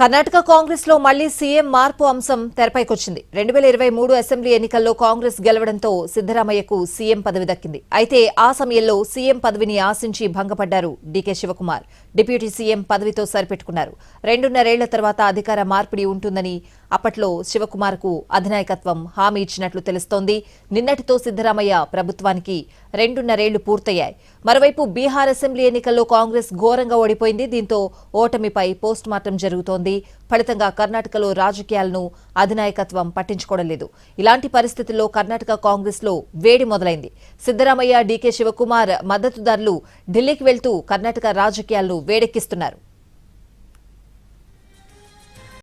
కర్ణాటక కాంగ్రెస్లో మళ్ళీ సీఎం మార్పు అంశం తెరపైకొచ్చింది. రెండు వేల ఇరవై మూడు అసెంబ్లీ ఎన్నికల్లో కాంగ్రెస్ గెలవడంతో సిద్దరామయ్యకు సీఎం పదవి దక్కింది. అయితే ఆ సమయంలో సీఎం పదవిని ఆశించి భంగపడ్డారు డీకే శివకుమార్. డిప్యూటీ సీఎం పదవితో సరిపెట్టుకున్నారు. రెండున్నరేళ్ళ తర్వాత అధికార మార్పిడి ఉంటుందని అప్పట్లో శివకుమార్కు అధినాయకత్వం హామీ ఇచ్చినట్లు తెలుస్తోంది. నిన్నటితో సిద్దరామయ్య ప్రభుత్వానికి రెండున్నరేళ్ళు పూర్తయ్యాయి. మరోవైపు బీహార్ అసెంబ్లీ ఎన్నికల్లో కాంగ్రెస్ ఘోరంగా ఓడిపోయింది. దీంతో ఓటమిపై పోస్టుమార్టం జరుగుతోంది. ఫలితంగా కర్ణాటకలో రాజకీయాలను అధినాయకత్వం పట్టించుకోవడం లేదు. ఇలాంటి పరిస్థితుల్లో కర్ణాటక కాంగ్రెస్లో వేడి మొదలైంది. సిద్దరామయ్య డీకే శివకుమార్ మద్దతుదారులు ఢిల్లీకి వెళ్తూ కర్ణాటక రాజకీయాలను వేడెక్కిస్తున్నారు.